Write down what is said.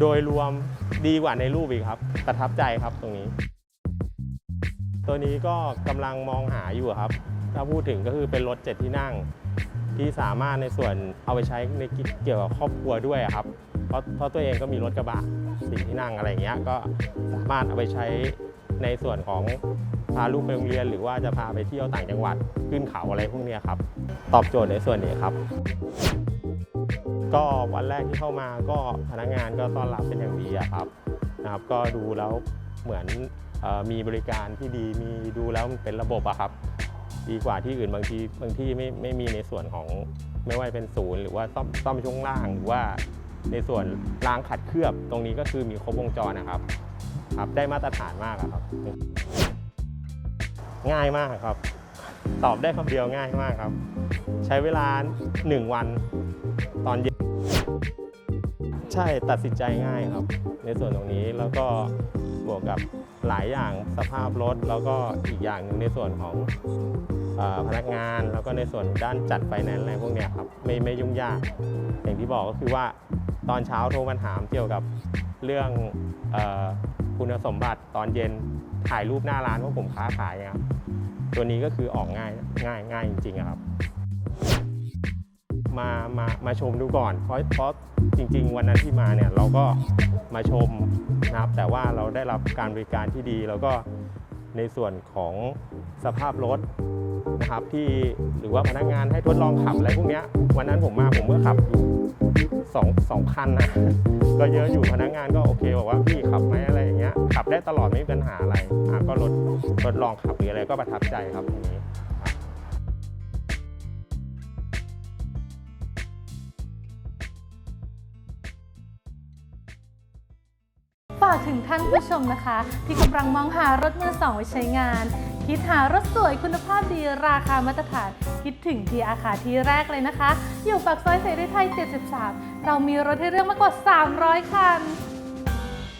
โดยรวมดีกว่าในรูปอีกครับ ประทับใจครับตรงนี้ ตัวนี้ก็กำลังมองหาอยู่ครับ ถ้าพูดถึงก็คือเป็นรถเจ็ดที่นั่ง ที่สามารถในส่วนเอาไปใช้ในเกี่ยวกับครอบครัวด้วยครับ เพราะเพราะตัวเองก็มีรถกระบะสี่ที่นั่งอะไรเงี้ยก็สามารถเอาไปใช้ในส่วนของ พาลูกไปโรงเรียนหรือว่าจะพาไปเที่ยวต่างจังหวัดขึ้นเขาอะไรพวกนี้ครับ ตอบโจทย์ในส่วนนี้ครับ ก็วันแรกที่เข้ามาก็พนักงานก็ต้อนรับเป็นอย่างดีครับนะครับ ก็ดูแล้วเหมือนออมีบริการที่ดีมีดูแล้วมันเป็นระบบอะครับ ดีกว่าที่อื่นบางทีบางที่ไม่ไม่มีในส่วนของไม่ว่าเป็นศูนย์หรือว่าซ่อมซ่อมช่วงล่างหรือว่าในส่วนล้างขัดเคลือบตรงนี้ก็คือมีครบวงจรนะครับ ครับได้มาตรฐานมากครับ ง่ายมากครับ ตอบได้คำเดียวง่ายมากครับ ใช้เวลา 1 วันตอนเย็นใช่ตัดสินใจง่ายครับ ในส่วนตรงนี้แล้วก็บวกกับหลายอย่างสภาพรถแล้วก็อีกอย่างหนึ่งในส่วนของอพนักงานแล้วก็ในส่วนด้านจัดไฟแนนซ์อะไรพวกเนี้ยครับไม่ไม่ยุ่งยาก อย่างที่บอกก็คือว่าตอนเช้าโทรมาถามเกี่ยวกับเรื่องอ คุณสมบัติตอนเย็นถ่ายรูปหน้าร้านว่าผมค้าขายครับตัวนี้ก็คือออกง่ายง่ายง่ายจริงๆครับ มามามาชมดูก่อน เพราะเพราะจริง ๆ วันนั้นที่มาเนี่ยเราก็มาชมนะครับ แต่ว่าเราได้รับการบริการที่ดีแล้วก็ในส่วนของสภาพรถนะครับที่หรือว่าพนักงานให้ทดลองขับอะไรพวกนี้วันนั้นผมมาผมก็ขับอยู่ สองสองคันนะก็เยอะอยู่พนักงานก็โอเคบอกว่าพี่ขับไหมอะไรอย่างเงี้ยขับได้ตลอดไม่มีปัญหาอะไรอะก็ลดทดลองขับหรืออะไรก็ประทับใจครับทีนี้ ถึงท่านผู้ชมนะคะ ที่กำลังมองหารถมือสองไว้ใช้งาน คิดหารถสวยคุณภาพดีราคามาตรฐาน คิดถึงที่อาคาที่แรกเลยนะคะ อยู่ปากซอยเสรีไทย 73 เรามีรถให้เลือกมากกว่า 300 คัน